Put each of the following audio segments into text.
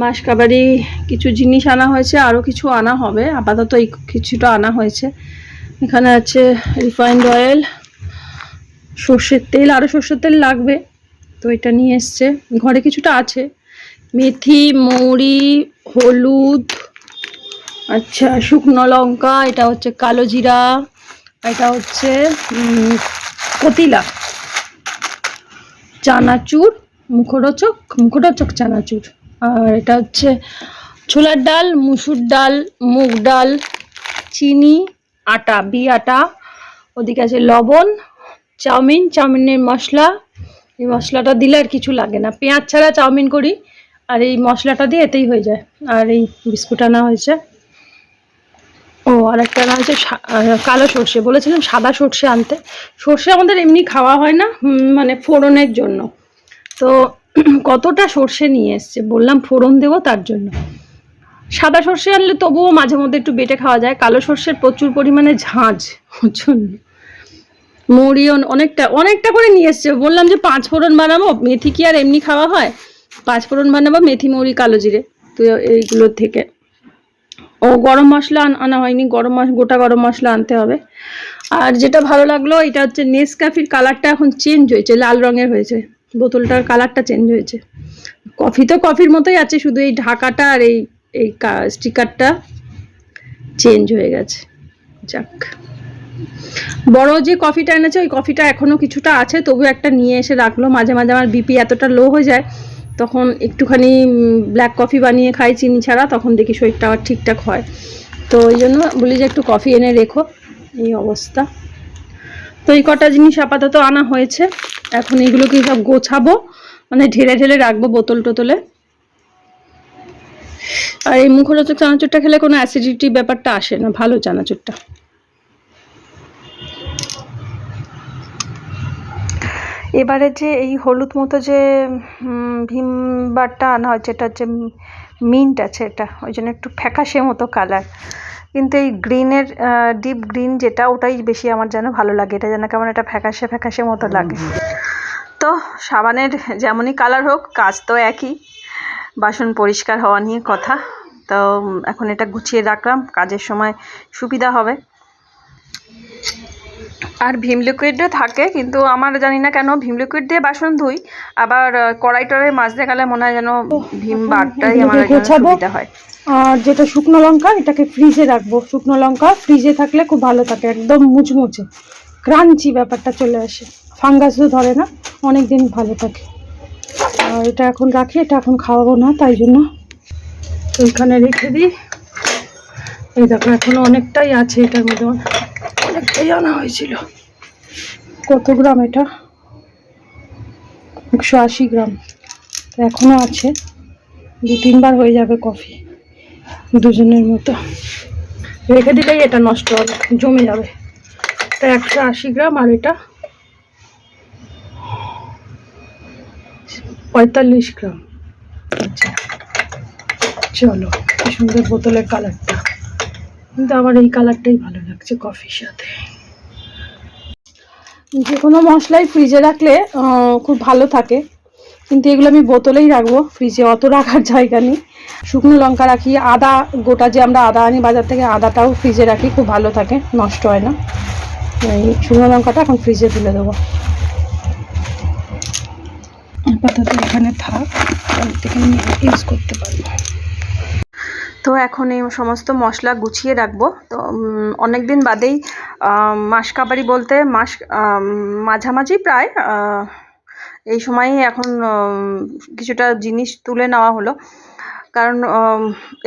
মাসকাবারি কিছু জিনিস আনা হয়েছে আরও কিছু আনা হবে, আপাতত এই কিছুটা আনা হয়েছে। এখানে আছে রিফাইন্ড অয়েল, সর্ষের তেল আরও সর্ষের তেল লাগবে। তো এটা নিয়ে এসছে। ঘরে কিছুটা আছে। মেথি, মৌরি, হলুদ আচ্ছা শুকনো লঙ্কা, এটা হচ্ছে কালো জিরা, এটা হচ্ছে কতিলা চানাচুর, মুখরোচক মুখরোচক চানাচুর। আর এটা হচ্ছে ছোলার ডাল, মুসুর ডাল, মুগ ডাল, চিনি, আটা বি আটা, ওদিকে আছে লবণ, চাউমিন, চাউমিনের মশলা। এই মশলাটা দিলে আর কিছু লাগে না। পেঁয়াজ ছাড়া চাউমিন করি, আর এই মশলাটা দিয়ে এতেই হয়ে যায়। আর এই বিস্কুট আনা হয়েছে। ও আর একটা আনা হয়েছে কালো সর্ষে। বলেছিলাম সাদা সর্ষে আনতে। সর্ষে আমাদের এমনি খাওয়া হয় না মানে ফোড়নের জন্য। তো কতটা সর্ষে নিয়ে এসছে? বললাম ফোড়ন দেবো তার জন্য। সাদা সর্ষে আনলে তবুও মাঝে মধ্যে একটু বেটে খাওয়া যায়। কালো সর্ষের প্রচুর পরিমাণে ঝাঁঝ ওর জন্য অনেকটা অনেকটা করে নিয়ে এসছে। বললাম যে পাঁচ ফোড়ন বানাবো, মেথি কি আর এমনি খাওয়া হয়? পাঁচ ফোড়ন বানাবো মেথি, মৌরি, কালো জিরে। তো এইগুলোর থেকে। ও গরম মশলা আন- হয়নি। গরম গোটা গরম মশলা আনতে হবে। আর যেটা ভালো লাগল, এটা হচ্ছে নেসক্যাফির কালারটা এখন চেঞ্জ হয়েছে, লাল রঙের হয়েছে। বোতলটার কালারটা চেঞ্জ হয়েছে। কফি তো কফির মতোই আছে, শুধু এই ঢাকাটা আর এই এই স্টিকারটা চেঞ্জ হয়ে গেছে। যাক। বড় যে কফিটা এনেছে, ওই কফিটা এখনও কিছুটা আছে তবু একটা নিয়ে এসে রাখল। মাঝে মাঝে আমার বিপি এতটা লো হয়ে যায়, তখন একটুখানি ব্ল্যাক কফি বানিয়ে খাই, চিনি ছাড়া, তখন দেখি শরীরটা আবার ঠিকঠাক হয়। তো ওই জন্য বলি যে একটু কফি এনে রেখো, এই অবস্থা। তো এই কটা জিনিস আপাতত আনা হয়েছে। এখন এইগুলোকে সব গোছাবো মানে ঢেলে ঢেলে রাখব বোতল টোতলে। আর এই মুখরোচক চানাচুরটা খেলে কোনো অ্যাসিডিটি ব্যাপারটা আসে না ভালো চানাচুরটা। এবারে যে এই হলুদ মতো যে উম, ভীম বারটা আনা হচ্ছে এটা হচ্ছে মিন্ট আছে এটা ওই জন্য একটু ফ্যাকাশে মতো কালার কিন্তু এই গ্রিনের ডিপ গ্রিন যেটা ওটাই বেশি আমার যেন ভালো লাগে এটা যেন কেমন একটা ফ্যাকাশে ফ্যাকাশে মতো লাগে। তো সাবানের যেমনই কালার হোক কাজ তো একই। বাসন পরিষ্কার হওয়া নিয়ে কথা। তো এখন এটা গুছিয়ে রাখলাম কাজের সময় সুবিধা হবে। আর ভীম লিকুইডও থাকে কিন্তু আমার জানি না কেন ভীম লিকুইড দিয়ে বাসন ধুই। আবার কড়াই টড়াই মাজতে গেলে মনে হয় যেন ভীম বারটাই আমার। সুবিধা হয়। আর যেটা শুকনো লঙ্কা এটাকে ফ্রিজে রাখব। শুকনো লঙ্কা ফ্রিজে থাকলে খুব ভালো থাকে একদম মুচমুচে। ক্রাঞ্চি ব্যাপারটা চলে আসে। ফাঙ্গাসও ধরে না অনেক দিন ভালো থাকে। আর এটা এখন রাখি, এটা এখন খাওয়াবো না, তাই জন্য ওইখানে রেখে দিই। এই দেখো, এখনও অনেকটাই আছে এটার মধ্যে, অনেকটাই আনা হয়েছিল। কত গ্রাম এটা? একশো আশি গ্রাম। এখনও আছে, দু তিনবার হয়ে যাবে কফি দুজনের মতো। রেখে দিলেই এটা নষ্ট হবে, জমে যাবে। এটা একশো আশি গ্রাম আর এটা পঁয়তাল্লিশ গ্রাম। আচ্ছা চলো, কি সুন্দর বোতলের কালারটা। কিন্তু আমার এই কালারটাই ভালো লাগছে কফির সাথে। যে কোনো মশলাই ফ্রিজে রাখলে খুব ভালো থাকে। কিন্তু এগুলো আমি বোতলেই রাখব, ফ্রিজে অত রাখার জায়গা নেই। শুকনো লঙ্কা রাখি, আদা, গোটা যে আমরা আদা আনি বাজার থেকে, আদাটাও ফ্রিজে রাখি, খুব ভালো থাকে, নষ্ট হয় না। এই শুকনো লঙ্কাটা এখন ফ্রিজে তুলে দেবো। আপাতত এখানে থাক থেকে ইউজ করতে পারব তো এখন এই সমস্ত মশলা গুছিয়ে রাখব। তো অনেক দিন বাদেই মাস কাবারি বলতে মাস মাঝামাঝি প্রায় এই সময়ই এখন কিছুটা জিনিস তুলে নেওয়া হলো। কারণ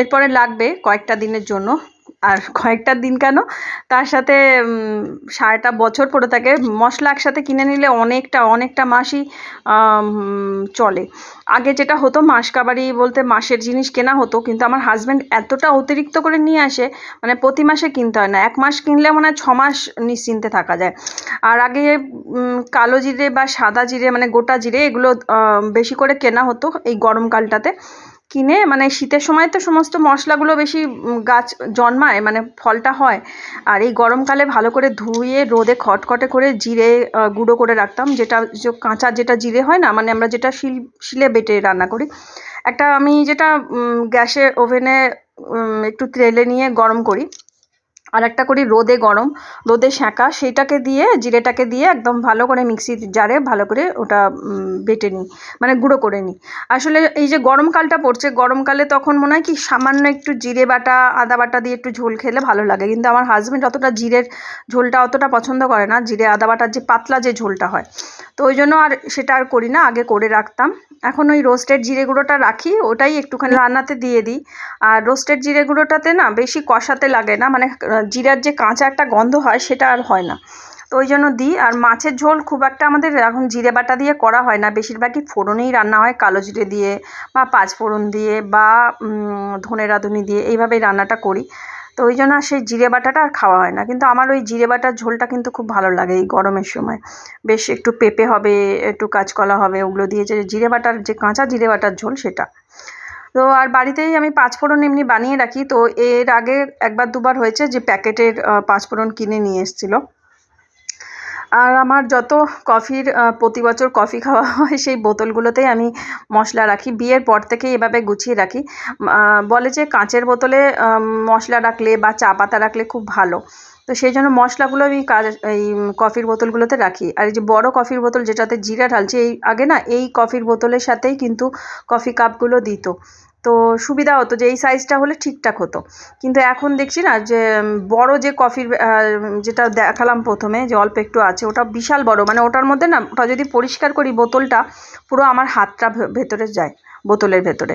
এরপরে লাগবে কয়েকটা দিনের জন্য। আর কয়েকটা দিন কেন? তার সাথে সারাটা বছর পড়ে থাকে মশলা একসাথে কিনে নিলে অনেকটা অনেকটা মাসই চলে। আগে যেটা হতো, মাস কাবারি বলতে মাসের জিনিস কেনা হতো, কিন্তু আমার হাজব্যান্ড এতটা অতিরিক্ত করে নিয়ে আসে মানে প্রতি মাসে কিনতে হয় না। এক মাস কিনলে মনে হয় মাস নিশ্চিন্তে থাকা যায়। আর আগে কালো জিরে বা সাদা জিরে মানে গোটা জিরে, এগুলো বেশি করে কেনা হতো এই গরমকালটাতে কিনে মানে শীতের সময় তো সমস্ত মশলাগুলো বেশি গাছ জন্মায় মানে ফলটা হয়। আর এই গরমকালে ভালো করে ধুয়ে, রোদে খটখটে করে জিরে গুঁড়ো করে রাখতাম। যেটা কাঁচা যেটা জিরে হয় না মানে আমরা যেটা শিল, শিলে বেটে রান্না করি, একটা আমি যেটা গ্যাসে ওভেনে একটু তেলে নিয়ে গরম করি। আর একটা করি রোদে গরম, রোদে সেঁকা সেইটাকে দিয়ে, জিরেটাকে দিয়ে একদম ভালো করে মিক্সির জারে ভালো করে ওটা বেটে নিই মানে গুঁড়ো করে নিই। আসলে এই যে গরমকালটা পড়ছে গরমকালে তখন মনে হয় কি সামান্য একটু জিরে বাটা, আদা বাটা দিয়ে একটু ঝোল খেলে ভালো লাগে। কিন্তু আমার হাজব্যান্ড অতটা জিরের ঝোলটা অতটা পছন্দ করে না, জিরে, আদা বাটার যে পাতলা যে ঝোলটা হয়। তো ওই জন্য আর সেটা আর করি না, আগে করে রাখতাম। এখন ওই রোস্টেড জিরে গুঁড়োটা রাখি, ওটাই একটুখানি রান্নাতে দিয়ে দিই। আর রোস্টেড জিরে গুঁড়োটাতে না বেশি কষাতে লাগে না মানে জিরার যে কাঁচা একটা গন্ধ হয়, সেটা আর হয় না। তো ওই জন্য দিই। আর মাছের ঝোল খুব একটা আমাদের এখন জিরে বাটা দিয়ে করা হয় না। বেশিরভাগই ফোড়নেই রান্না হয়, কালো জিরে দিয়ে বা পাঁচ ফোড়ন দিয়ে বা ধনে রাঁধুনি দিয়ে এইভাবেই রান্নাটা করি। তো ওই জন্য সেই জিরে বাটাটা আর খাওয়া হয় না। কিন্তু আমার ওই জিরে বাটার ঝোলটা কিন্তু খুব ভালো লাগে এই গরমের সময়। বেশ একটু পেঁপে হবে, একটু কাঁচকলা হবে, ওগুলো দিয়ে যে জিরে বাটার, যে কাঁচা জিরে বাটার ঝোল সেটা। তো আর বাড়িতেই আমি পাঁচফোড়ন এমনি বানিয়ে রাখি। তো এর আগে একবার দুবার হয়েছে যে প্যাকেটের পাঁচফোড়ন কিনে নিয়ে এসেছিল। আর আমার যত কফির প্রতি বছর কফি খাওয়া হয়, সেই বোতলগুলোতেই আমি মশলা রাখি। বিয়ের পর থেকেই এভাবে গুছিয়ে রাখি। বলে যে কাঁচের বোতলে মশলা রাখলে বা চা পাতা রাখলে খুব ভালো। তো সেই জন্য মশলাগুলো আমি কাজ, এই কফির বোতলগুলোতে রাখি। আর এই যে বড় কফির বোতল যেটাতে জিরা ঢালছি, এই আগে না এই কফির বোতলের সাথেই কিন্তু কফি কাপগুলো দিত। তো সুবিধা হতো যে এই সাইজটা হলে ঠিকঠাক হতো। কিন্তু এখন দেখছি না যে, বড় যে কফির যেটা দেখালাম প্রথমে যে অল্প একটু আছে, ওটা বিশাল বড়। মানে ওটার মধ্যে না, ওটা যদি পরিষ্কার করি বোতলটা, পুরো আমার হাতটা ভেতরে যায়। বোতলের ভেতরে।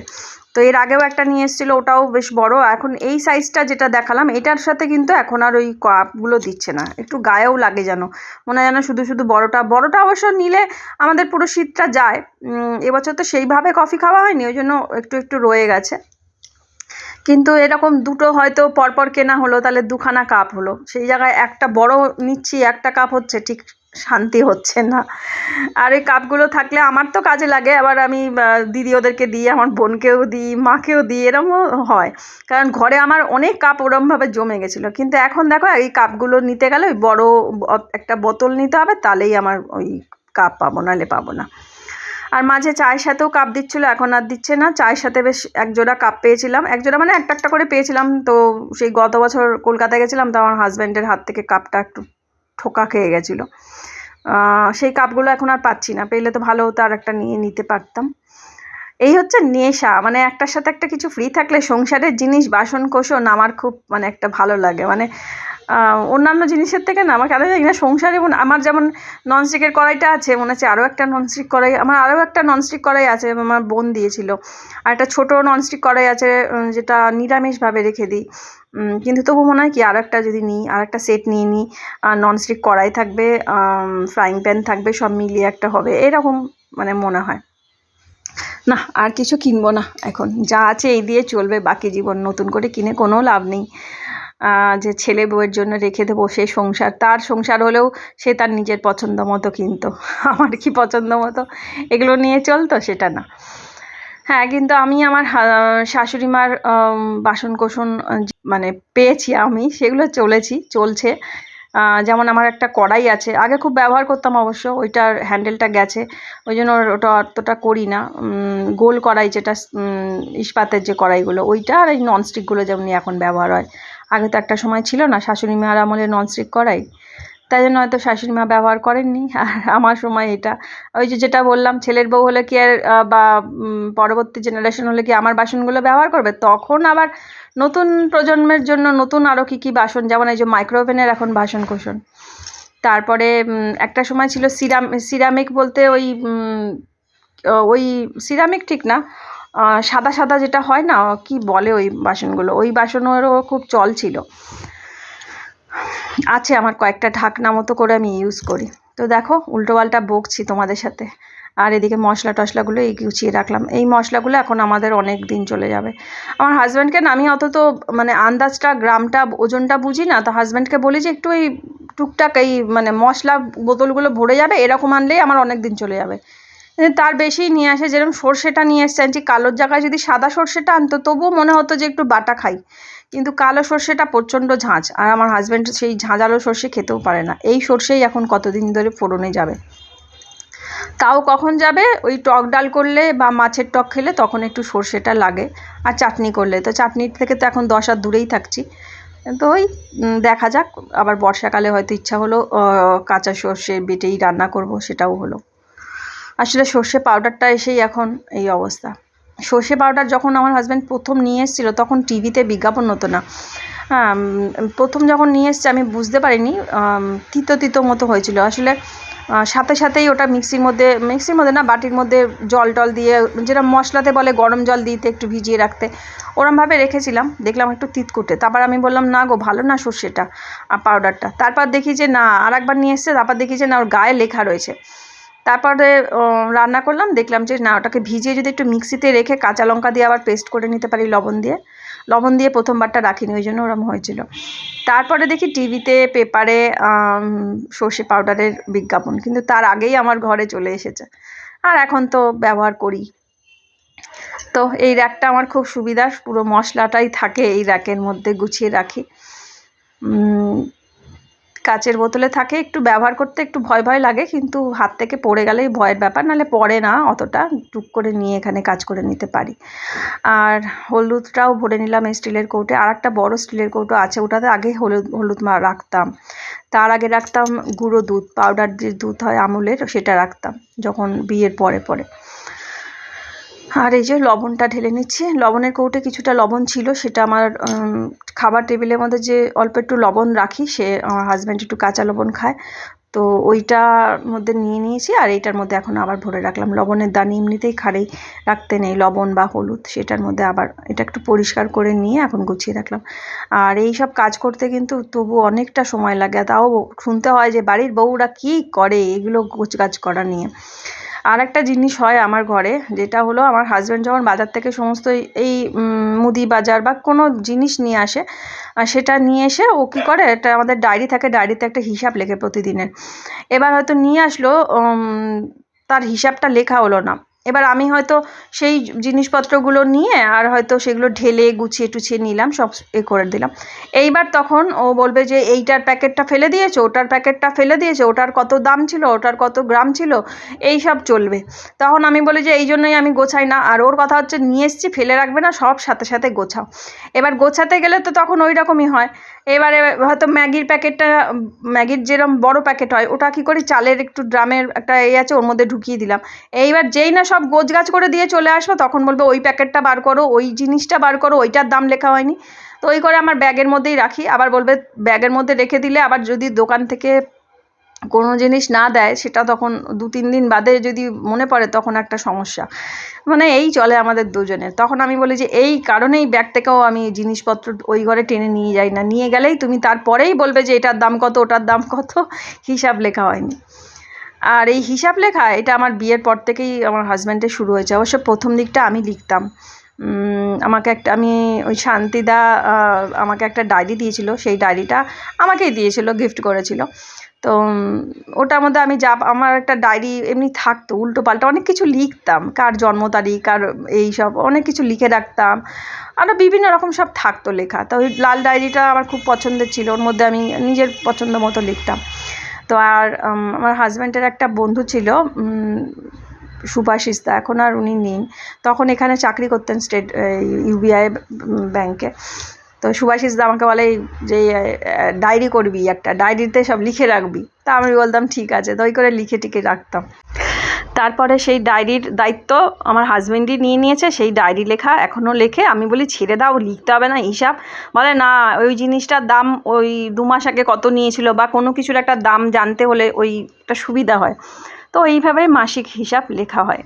তো এর আগেও একটা নিয়ে এসেছিল, ওটাও বেশ বড়। এখন এই সাইজটা যেটা দেখালাম, এটার সাথে কিন্তু এখন আর ওই কাপগুলো দিচ্ছে না। একটু গায়েও লাগে যেন, মনে হয় যেন শুধু শুধু বড়টা। বড়টা অবশ্য নিলে আমাদের পুরো শীতটা যায়। এবছর তো সেইভাবে কফি খাওয়া হয়নি, ওই জন্য একটু একটু রয়ে গেছে। কিন্তু এরকম দুটো হয়তো পরপর কেনা হলো, তাহলে দুখানা কাপ হলো। সেই জায়গায় একটা বড় নিচ্ছি, একটা কাপ হচ্ছে, ঠিক শান্তি হচ্ছে না। আর এই কাপগুলো থাকলে আমার তো কাজে লাগে, আবার আমি দিদি ওদেরকে দিই, আমার বোনকেও দিই, মাকেও দিই, এরমও হয়। কারণ ঘরে আমার অনেক কাপ ওরমভাবে জমে গেছিল। কিন্তু এখন দেখো, এই কাপগুলো নিতে গেলে ওই বড় একটা বোতল নিতে হবে, তাহলেই আমার ওই কাপ পাবো, নাহলে পাবো না। আর মাঝে চায়ের সাথেও কাপ দিচ্ছিল, এখন আর দিচ্ছে না। চায়ের সাথে বেশ এক জোড়া কাপ পেয়েছিলাম। এক জোড়া মানে একটা একটা করে পেয়েছিলাম। তো সেই গত বছর কলকাতায় গেছিলাম, তো আমার হাজব্যান্ডের হাত থেকে কাপটা একটু ঠোকা খেয়ে গেছিল। সেই কাপগুলো এখন আর পাচ্ছি না। পেলে তো ভালো হতো আর একটা নিয়ে নিতে পারতাম। এই হচ্ছে নেশা মানে একটার সাথে একটা কিছু ফ্রি থাকলে সংসারের জিনিস, বাসন কোসন আমার খুব মানে একটা ভালো লাগে। মানে অন্যান্য জিনিসের থেকে না আমার কেন জানি না সংসারে মনে- আমার যেমন ননস্টিকের কড়াইটা আছে, মনে হচ্ছে আরও একটা ননস্টিক কড়াই, আমার আরও একটা ননস্টিক কড়াই আছে আমার বোন দিয়েছিল। আর একটা ছোটো ননস্টিক কড়াই আছে যেটা নিরামিষভাবে রেখে দিই। কিন্তু তবু মনে হয় কি আর একটা যদি নিই আর একটা সেট নিয়ে নিই আর ননস্টিক কড়াই থাকবে ফ্রাইং প্যান থাকবে, সব মিলিয়ে একটা হবে, এরকম মানে মনে হয়। না, আর কিছু কিনবো না। এখন যা আছে এই দিয়ে চলবে, বাকি জীবন নতুন করে কিনে কোনো লাভ নেই। যে ছেলে বউয়ের জন্য রেখে দেবো সে সংসার, তার সংসার হলেও সে তার নিজের পছন্দ মতো কিনতো। আমার কি পছন্দ মতো? এগুলো নিয়ে চলতো, সেটা না। হ্যাঁ কিন্তু আমি আমার শাশুড়ি মার বাসন কোসন মানে পেয়েছি আমি, সেগুলো চলেছি, চলছে। যেমন আমার একটা কড়াই আছে। আগে খুব ব্যবহার করতাম অবশ্য, ওইটার হ্যান্ডেলটা গেছে। ওই জন্য ওটা অতটা করি না। গোল কড়াই যেটা ইস্পাতের যে কড়াইগুলো, ওইটা আর এই ননস্টিকগুলো যেমনি এখন ব্যবহার হয়। আগে তো একটা সময় ছিল না, শাশুড়ি মায়ের আমলে ননস্টিক কড়াই। তাই জন্য হয়তো শাশুড়ি মা ব্যবহার করেননি। আর আমার সময় এটা। ওই যে যেটা বললাম, ছেলের বউ হলে কি আর বা পরবর্তী জেনারেশন হলে কি আমার বাসনগুলো ব্যবহার করবে? তখন আবার নতুন প্রজন্মের জন্য নতুন আরও কী কী বাসন? যেমন এই যে মাইক্রোওভেনের এখন বাসন কোসন তারপরে একটা সময় ছিল সিরাম, সিরামিক বলতে ওই ওই সিরামিক ঠিক না সাদা সাদা যেটা হয় না, কি বলে ওই বাসনগুলো? ওই বাসনেরও খুব চল ছিল। আছে আমার কয়েকটা ঢাকনা মতো করে আমি ইউজ করি। তো দেখো উল্টোপাল্টা বকছি তোমাদের সাথে। আর এদিকে মশলা টশলাগুলো এই গুছিয়ে রাখলাম। এই মশলাগুলো এখন আমাদের অনেক দিন চলে যাবে। আমার হাজব্যান্ডকে আমি অত তো মানে আন্দাজটা, গ্রামটা, ওজনটা বুঝি না। তো হাজব্যান্ডকে বলি যে একটু এই টুকটাক এই মানে মশলা বোতলগুলো ভরে যাবে, এরকম আনলেই আমার অনেক দিন চলে যাবে। তার বেশি নিয়ে আসে, যেরকম সর্ষেটা নিয়ে এসছে। আনছি কালোর জায়গায় যদি সাদা সর্ষেটা আনতো, তবুও মনে হতো যে একটু বাটা খাই। কিন্তু কালো সর্ষেটা প্রচণ্ড ঝাঁঝ আর আমার হাজব্যান্ড সেই ঝাঁঝালো সর্ষে খেতেও পারে না। এই সর্ষেই এখন কতদিন ধরে ফোড়নে যাবে। তাও কখন যাবে? ওই টক ডাল করলে বা মাছের টক খেলে তখন একটু সর্ষেটা লাগে, আর চাটনি করলে। তো চাটনির থেকে তো এখন দশ আর দূরেই থাকছি। তো ওই দেখা যাক। আবার বর্ষাকালে হয়তো ইচ্ছা হলো কাঁচা সর্ষে বেটেই রান্না করব, সেটাও হলো। আসলে সর্ষে পাউডারটা এসেই এখন এই অবস্থা। সর্ষে পাউডার যখন আমার হাজব্যান্ড প্রথম নিয়ে এসেছিল, তখন টিভিতে বিজ্ঞাপন হতো না। হ্যাঁ প্রথম যখন নিয়ে এসছে, আমি বুঝতে পারিনি তিতো তিতো মতো হয়েছিল। আসলে সাথে সাথেই ওটা মিক্সির মধ্যে মিক্সির মধ্যে না, বাটির মধ্যে জল টল দিয়ে, যেটা মশলাতে বলে গরম জল দিতে, একটু ভিজিয়ে রাখতে, ওরমভাবে রেখেছিলাম। দেখলাম একটু তিতকুটে। তারপর আমি বললাম, না গো, ভালো না সর্ষেটা পাউডারটা তারপর দেখি যে, না আর একবার নিয়ে এসছে, তারপর দেখি যে, না, ওর গায়ে লেখা রয়েছে। তারপরে রান্না করলাম, দেখলাম যে না, ওটাকে ভিজিয়ে যদি একটু মিক্সিতে রেখে কাঁচা লঙ্কা দিয়ে আবার পেস্ট করে নিতে পারি লবণ দিয়ে। লবণ দিয়ে প্রথমবারটা রাখিনি, ওই জন্য ওরম হয়েছিল। তারপরে দেখি টিভিতে পেপারে সর্ষে পাউডারের বিজ্ঞাপন, কিন্তু তার আগেই আমার ঘরে চলে এসেছে। আর এখন তো ব্যবহার করি। তো এই র্যাকটা আমার খুব সুবিধা, পুরো মশলাটাই থাকে এই র্যাকের মধ্যে গুছিয়ে রাখি। কাচের বোতলে থাকে, একটু ব্যবহার করতে একটু ভয় ভয় লাগে, কিন্তু হাত থেকে পড়ে গেলেই ভয়ের ব্যাপার, নাহলে পড়ে না অতটা, টুক করে নিয়ে এখানে কাজ করে নিতে পারি। আর হলুদটাও ভরে নিলাম এই স্টিলের কৌটে আর একটা বড় স্টিলের কৌটো আছে, ওটাতে আগে হলুদ হলুদ মা, রাখতাম। তার আগে রাখতাম গুঁড়ো দুধ, পাউডার যে দুধ হয় আমুলের, সেটা রাখতাম, যখন বিয়ের পরে পরে। আর এই যে লবণটা ঢেলে নিচ্ছি। লবণের কৌটে কিছুটা লবণ ছিল, সেটা আমার খাবার টেবিলের মধ্যে যে অল্প একটু লবণ রাখি, সে আমার হাজব্যান্ড একটু কাঁচা লবণ খায়। তো ওইটার মধ্যে নিয়ে নিয়েছি, আর এইটার মধ্যে এখন আবার ভরে রাখলাম। লবণের দানি এমনিতেই খারেই রাখতে নেই, লবণ বা হলুদ, সেটার মধ্যে আবার এটা একটু পরিষ্কার করে নিয়ে এখন গুছিয়ে রাখলাম। আর এই সব কাজ করতে কিন্তু তবু অনেকটা সময় লাগে, তাও শুনতে হয় যে বাড়ির বউরা কী করে এগুলো গোছ কাজ করা নিয়ে। আর একটা জিনিস হয় আমার ঘরে, যেটা হলো আমার হাজব্যান্ড যখন বাজার থেকে সমস্ত এই- মুদি বাজার বা কোনো জিনিস নিয়ে আসে সেটা নিয়ে এসে ও কী করে এটা আমাদের ডায়েরি থাকে ডায়েরিতে একটা হিসাব লেখে প্রতিদিনের। এবার হয়তো নিয়ে আসলো তার হিসাবটা লেখা হলো না। এবার আমি হয়তো সেই জিনিসপত্রগুলো নিয়ে আর হয়তো সেগুলো ঢেলে গুছিয়ে টুছিয়ে নিলাম, সব এ করে দিলাম। এইবার তখন ও বলবে যে, এইটার প্যাকেটটা ফেলে দিয়েছ, ওটার প্যাকেটটা ফেলে দিয়েছে, ওটার কত দাম ছিল, ওটার কত গ্রাম ছিল? এই সব চলবে। তখন আমি বলি যে, এই জন্যই আমি গোছাই না। আর ওর কথা হচ্ছে, নিয়ে এসছি, ফেলে রাখবে না, সব সাথে সাথে গোছাও। এবার গোছাতে গেলে তো তখন ওই রকমই হয়। এবারে হয়তো ম্যাগির প্যাকেটটা, ম্যাগির যেরকম বড় প্যাকেট হয়, ওটা কী করি চালের একটু ড্রামের একটা এ আছে, ওর মধ্যে ঢুকিয়ে দিলাম। এইবার যেই না সব গোছগাছ করে দিয়ে চলে আসব, তখন বলবে ওই প্যাকেটটা বার করো, ওই জিনিসটা বার করো, ওইটার দাম লেখা হয়নি। তো ওই করে আমার ব্যাগের মধ্যেই রাখি, আবার বলবে ব্যাগের মধ্যে রেখে দিলে আবার যদি দোকান থেকে কোনো জিনিস না দেয়, সেটা তখন দু তিন দিন বাদে যদি মনে পড়ে তখন একটা সমস্যা। মানে এই চলে আমাদের দুজনের। তখন আমি বলি যে, এই কারণেই ব্যাগ থেকেও আমি জিনিসপত্র ওই ঘরে টেনে নিয়ে যাই না। নিয়ে গেলেই তুমি তারপরেই বলবে যে, এটার দাম কত, ওটার দাম কত? হিসাব লেখা হয়নি। আর এই হিসাব লেখা, এটা আমার বিয়ের পর থেকেই আমার হাজব্যান্ডের শুরু হয়েছে। অবশ্য প্রথম দিকটা আমি লিখতাম। আমাকে একটা, আমি ওই শান্তিদা আমাকে একটা ডায়েরি দিয়েছিল। সেই ডায়েরিটা আমাকেই দিয়েছিল গিফট করেছিল। তো ওটার মধ্যে আমি যা, আমার একটা ডায়েরি এমনি থাকতো, উল্টো পাল্টা অনেক কিছু লিখতাম, কার জন্ম তারিখ, কার এই সব, অনেক কিছু লিখে রাখতাম। আরও বিভিন্ন রকম সব থাকতো লেখা। তো ওই লাল ডায়েরিটা আমার খুব পছন্দের ছিল, ওর মধ্যে আমি নিজের পছন্দ মতো লিখতাম। তো আর আমার হাজব্যান্ডের একটা বন্ধু ছিল দা, এখন আর উনি নেই। তখন এখানে চাকরি করতেন স্টেট ইউবিআই ব্যাংকে তো সুভাষিস দা আমাকে বলে যে ডায়েরি করবি একটা, ডায়েরিতে সব লিখে রাখবি। তা আমি বলতাম, ঠিক আছে। তো ওই করে লিখে টিখে রাখতাম। তারপরে সেই ডায়েরির দায়িত্ব আমার হাজব্যান্ডই নিয়ে নিয়েছে। সেই ডায়েরি লেখা এখনও লেখে। আমি বলি, ছেড়ে দাও, লিখতে হবে না হিসাব। বলে, না, ওই জিনিসটার দাম ওই দু মাস আগে কত নিয়েছিল বা কোনো কিছুর একটা দাম জানতে হলে ওইটা সুবিধা হয়। তো এইভাবে মাসিক হিসাব লেখা হয়।